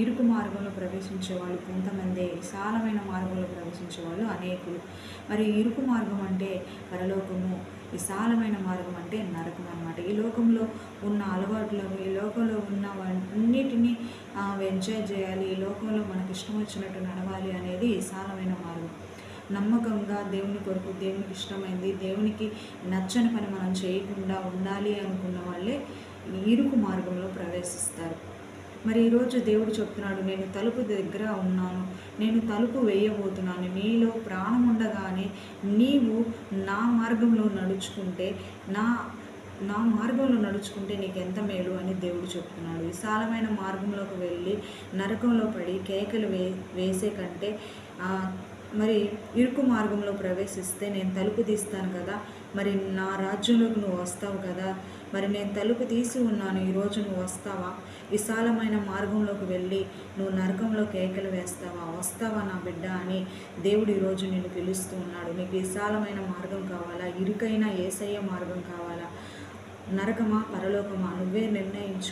ఇరుకు మార్గంలో ప్రవేశించే వాళ్ళు కొంతమందే విశాలమైన మార్గంలో ప్రవేశించే వాళ్ళు అనేకులు. మరి ఇరుకు మార్గం అంటే పరలోకము విశాలమైన మార్గం అంటే నరకం అనమాట ఈ లోకంలో ఉన్న అలవాట్లు ఈ లోకంలో ఉన్న అన్నిటినీ ఎంజాయ్ చేయాలి. ఈ లోకంలో మనకు ఇష్టం వచ్చినట్టు నడవాలి అనేది విశాలమైన మార్గం. నమ్మకంగా దేవుని కొరకు దేవునికి ఇష్టమైంది దేవునికి నచ్చని పని మనం చేయకుండా ఉండాలి అనుకున్న వాళ్ళే ఇరుకు మార్గంలో ప్రవేశిస్తారు. మరి ఈరోజు దేవుడు చెప్తున్నాడు నేను తలుపు దగ్గర ఉన్నాను నేను తలుపు వేయబోతున్నాను. నీలో ప్రాణం ఉండగానే నీవు నా మార్గంలో నడుచుకుంటే నా నా మార్గంలో నడుచుకుంటే నీకు ఎంత మేలు? అని దేవుడు చెప్తున్నాడు. విశాలమైన మార్గంలోకి వెళ్ళి నరకంలో పడి కేకలు వే వేసే కంటే మరి ఇరుకు మార్గంలో ప్రవేశిస్తే నేను తలుపు తీస్తాను కదా. మరి నా రాజ్యంలోకి నువ్వు వస్తావు కదా. మరి నేను తలుపు తీసి ఉన్నాను ఈరోజు నువ్వు వస్తావా? విశాలమైన మార్గంలోకి వెళ్ళి నువ్వు నరకంలో కేకలు వేస్తావా? వస్తావా నా బిడ్డ అని దేవుడు ఈరోజు నేను పిలుస్తూ ఉన్నాడు. నీకు విశాలమైన మార్గం కావాలా? ఇరుకైన ఏసయ్య మార్గం కావాలా? నరకమా? పరలోకమా? నువ్వే నిర్ణయించు